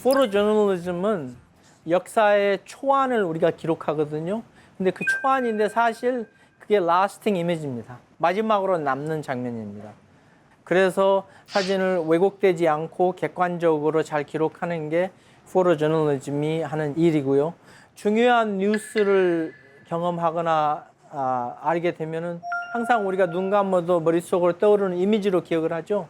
포로 저널리즘은 역사의 초안을 우리가 기록하거든요. 근데 그 초안인데 사실 그게 라스팅 이미지입니다. 마지막으로 남는 장면입니다. 그래서 사진을 왜곡되지 않고 객관적으로 잘 기록하는 게 포로 저널리즘이 하는 일이고요. 중요한 뉴스를 경험하거나 아, 알게 되면은 항상 우리가 눈 감아도 머릿속으로 떠오르는 이미지로 기억을 하죠.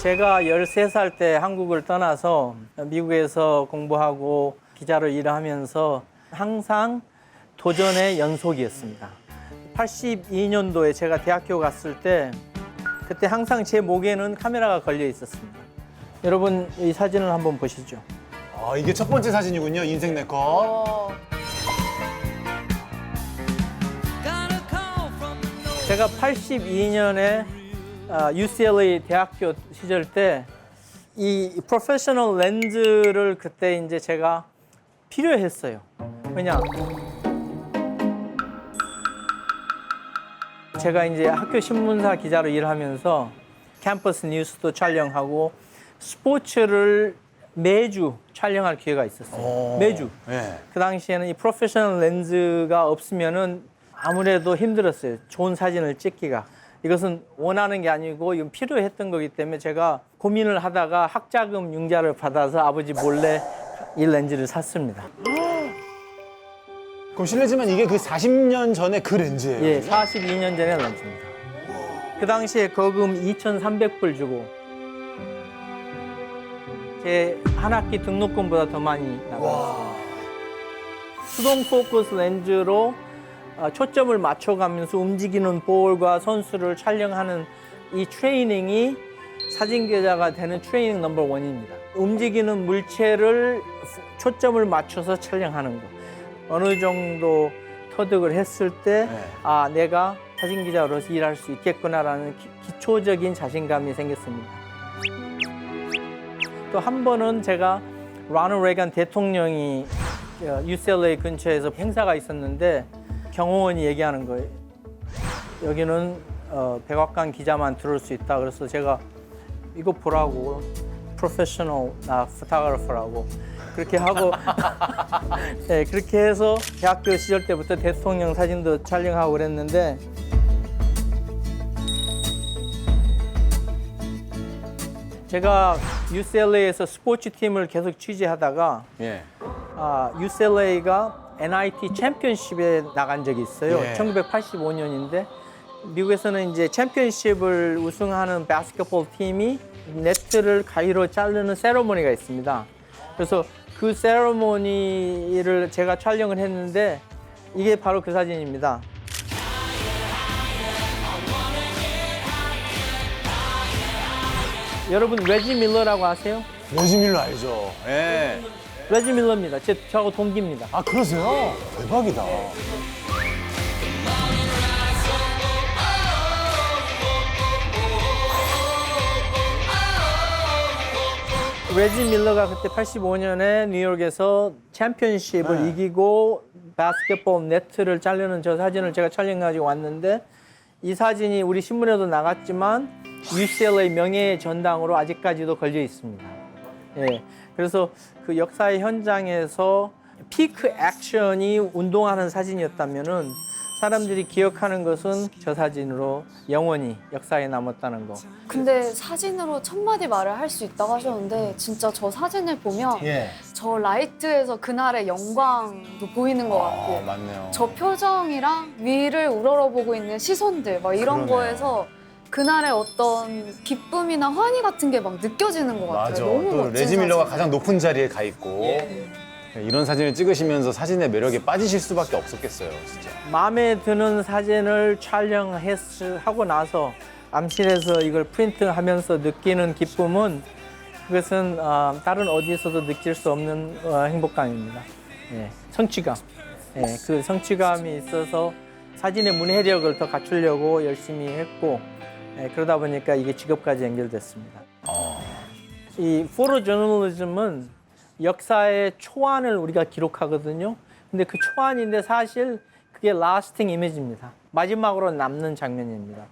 제가 13살 때 한국을 떠나서 미국에서 공부하고 기자로 일하면서 항상 도전의 연속이었습니다. 82년도에 제가 대학교 갔을 때 그때 항상 제 목에는 카메라가 걸려 있었습니다. 여러분 이 사진을 한번 보시죠. 아, 이게 첫 번째 사진이군요. 인생 내 컷. 어, 제가 82년에 UCLA 대학교 시절 때 이 프로페셔널 렌즈를 그때 이제 제가 필요했어요. 왜냐? 제가 이제 학교 신문사 기자로 일하면서 캠퍼스 뉴스도 촬영하고 스포츠를 매주 촬영할 기회가 있었어요. 오. 매주. 네. 그 당시에는 이 프로페셔널 렌즈가 없으면은 아무래도 힘들었어요. 좋은 사진을 찍기가. 이것은 원하는 게 아니고 이건 필요했던 거기 때문에 제가 고민을 하다가 학자금 융자를 받아서 아버지 몰래 이 렌즈를 샀습니다. 그럼 실례지만 이게 그 40년 전에 그 렌즈예요. 예, 42년 전에 렌즈입니다. 그 당시에 거금 2,300불 주고 제 한 학기 등록금보다 더 많이 나갔어요. 수동 포커스 렌즈로 어, 초점을 맞춰가면서 움직이는 볼과 선수를 촬영하는 이 트레이닝이 사진 기자가 되는 트레이닝 넘버 원입니다. 움직이는 물체를 초점을 맞춰서 촬영하는 거. 어느 정도 터득을 했을 때, 네. 아, 내가 사진 기자로서 일할 수 있겠구나라는 기, 기초적인 자신감이 생겼습니다. 또 한 번은 제가 라너 레간 대통령이 어, UCLA 근처에서 행사가 있었는데 경호원이 얘기하는 거예요. 여기는 어, 백악관 기자만 들어올 수 있다. 그래서 제가 이거 보라고 프로페셔널 나 포토그래퍼라고 그렇게 하고 네, 그렇게 해서 대학교 시절 때부터 대통령 사진도 촬영하고 그랬는데 제가 UCLA에서 스포츠 팀을 계속 취재하다가 예. 아, UCLA가 NIT 챔피언십에 나간 적이 있어요. 예. 1985년인데 미국에서는 이제 챔피언십을 우승하는 바스켓볼 팀이 네트를 가위로 자르는 세러머니가 있습니다. 그래서 그 세러머니를 제가 촬영을 했는데 이게 바로 그 사진입니다. 여러분 레지 밀러라고 아세요? 레지밀로 알죠. 예. 레지 밀러입니다. 제 저하고 동기입니다. 아, 그러세요? 대박이다. 레지 밀러가 그때 85년에 뉴욕에서 챔피언십을 네. 이기고 바스켓볼 네트를 자르는 저 사진을 제가 촬영가지고 왔는데 이 사진이 우리 신문에도 나갔지만 UCLA 명예의 전당으로 아직까지도 걸려 있습니다. 예. 그래서 그 역사의 현장에서 피크 액션이 운동하는 사진이었다면은 사람들이 기억하는 것은 저 사진으로 영원히 역사에 남았다는 거. 근데 사진으로 첫 마디 말을 할 수 있다고 하셨는데 진짜 저 사진을 보면 예. 저 라이트에서 그날의 영광도 보이는 것 어, 같고 맞네요. 저 표정이랑 위를 우러러보고 있는 시선들 막 이런 그러네요. 거에서 그날의 어떤 기쁨이나 환희 같은 게 막 느껴지는 것 같아요. 맞아. 너무 또 멋진 레지 밀러가 사진. 가장 높은 자리에 가 있고 네, 이런 사진을 찍으시면서 사진의 매력에 빠지실 수밖에 없었겠어요, 진짜. 마음에 드는 사진을 촬영하고 나서 암실에서 이걸 프린트하면서 느끼는 기쁨은 그것은 어, 다른 어디에서도 느낄 수 없는 어, 행복감입니다. 예, 성취감. 예, 그 성취감이 있어서 사진의 문해력을 더 갖추려고 열심히 했고 예, 그러다 보니까 이게 직업까지 연결됐습니다. 이 포로 저널리즘은 역사의 초안을 우리가 기록하거든요. 근데 그 초안인데 사실 그게 라스팅 이미지입니다. 마지막으로 남는 장면입니다.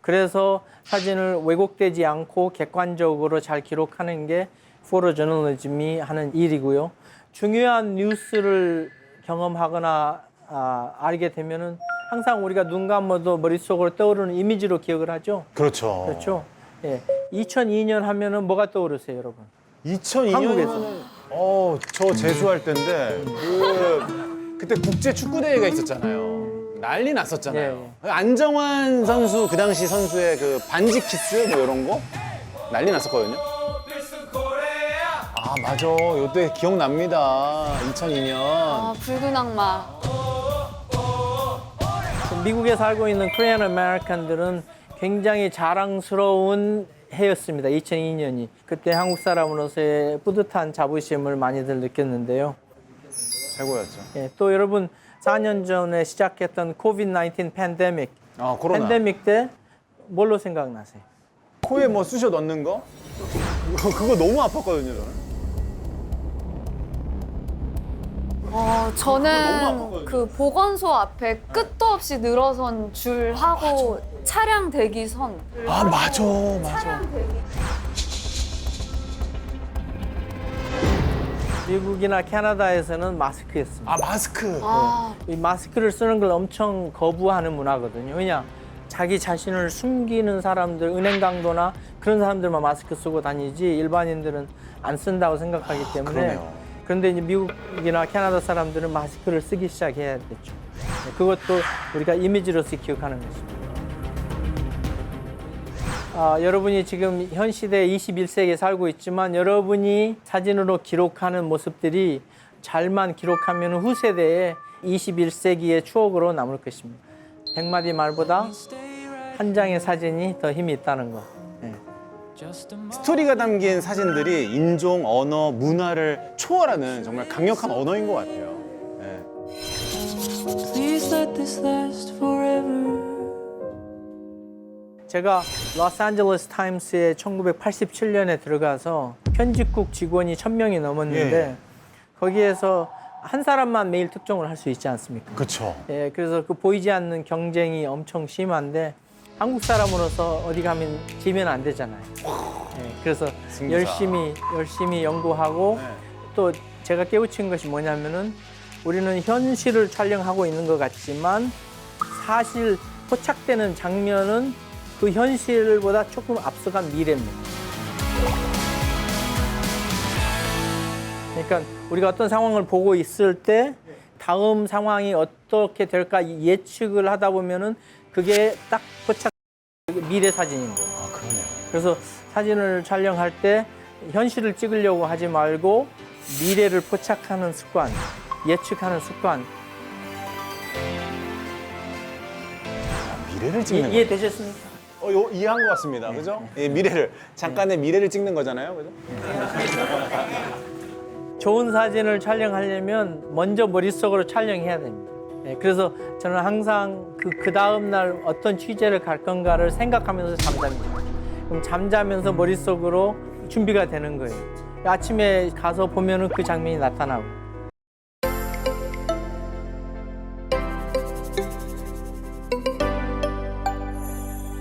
그래서 사진을 왜곡되지 않고 객관적으로 잘 기록하는 게 포로 저널리즘이 하는 일이고요. 중요한 뉴스를 경험하거나 아, 알게 되면은 항상 우리가 눈 감아도 머릿속으로 떠오르는 이미지로 기억을 하죠. 그렇죠. 그렇죠. 예. 2002년 하면은 뭐가 떠오르세요, 여러분? 2002년에는 한국에서. 어, 저 재수할 때인데 그 그때 국제 축구 대회가 있었잖아요. 난리 났었잖아요. 안정환 선수 그 당시 선수의 그 반지 키스 뭐 이런 거 난리 났었거든요. 아 맞아, 요때 기억납니다. 2002년. 아, 붉은 악마. 미국에 살고 있는 코리안 아메리칸들은 굉장히 자랑스러운 해였습니다. 2002년이. 그때 한국 사람으로서의 뿌듯한 자부심을 많이들 느꼈는데요. 최고였죠. 예, 또 여러분 4년 전에 시작했던 코비드-19 팬데믹. 아 코로나. 팬데믹 때 뭘로 생각나세요? 코에 뭐 쑤셔 넣는 거? 그거 너무 아팠거든요, 저는. 어, 저는 그 보건소 앞에 끝도 없이 늘어선 줄 하고 차량 대기선. 아 맞아, 맞아. 미국이나 캐나다에서는 마스크였습니다. 아 마스크. 아, 이 마스크를 쓰는 걸 엄청 거부하는 문화거든요. 왜냐? 자기 자신을 숨기는 사람들, 은행 강도나 그런 사람들만 마스크 쓰고 다니지 일반인들은 안 쓴다고 생각하기 때문에 그러네요. 그런데 이제 미국이나 캐나다 사람들은 마스크를 쓰기 시작해야 됐죠. 네, 그것도 우리가 이미지로서 기억하는 것입니다. 아, 여러분이 지금 현 시대 21세기에 살고 있지만 여러분이 사진으로 기록하는 모습들이 잘만 기록하면 후세대에 21세기의 추억으로 남을 것입니다. 100마디 말보다 한 장의 사진이 더 힘이 있다는 거. 네. 스토리가 담긴 사진들이 인종, 언어, 문화를 초월하는 정말 강력한 언어인 것 같아요. 네. Please let this last forever. 제가 로스앤젤레스 타임스에 1987년에 들어가서 편집국 직원이 1000명이 넘었는데 예. 거기에서 한 사람만 매일 특종을 할 수 있지 않습니까? 그렇죠. 예, 그래서 그 보이지 않는 경쟁이 엄청 심한데 한국 사람으로서 어디 가면 지면 안 되잖아요. 예, 그래서 승부사. 열심히 열심히 연구하고 네. 또 제가 깨우친 것이 뭐냐면은 우리는 현실을 촬영하고 있는 것 같지만 사실 포착되는 장면은 그 현실보다 조금 앞서간 미래입니다. 그러니까 우리가 어떤 상황을 보고 있을 때 다음 상황이 어떻게 될까 예측을 하다 보면은 그게 딱 포착 미래 사진인 거예요. 아 그러네요. 그래서 사진을 촬영할 때 현실을 찍으려고 하지 말고 미래를 포착하는 습관, 예측하는 습관 미래를 이, 찍는 거. 이해되셨습니까? 어, 요, 이해한 것 같습니다. 그죠? 예, 미래를 잠깐의 미래를 찍는 거잖아요. 그죠? 좋은 사진을 촬영하려면 먼저 머릿속으로 촬영해야 됩니다. 예, 그래서 저는 항상 그, 그 다음날 어떤 취재를 갈 건가를 생각하면서 잠잡니다. 그럼 잠자면서 머릿속으로 준비가 되는 거예요. 아침에 가서 보면은 그 장면이 나타나고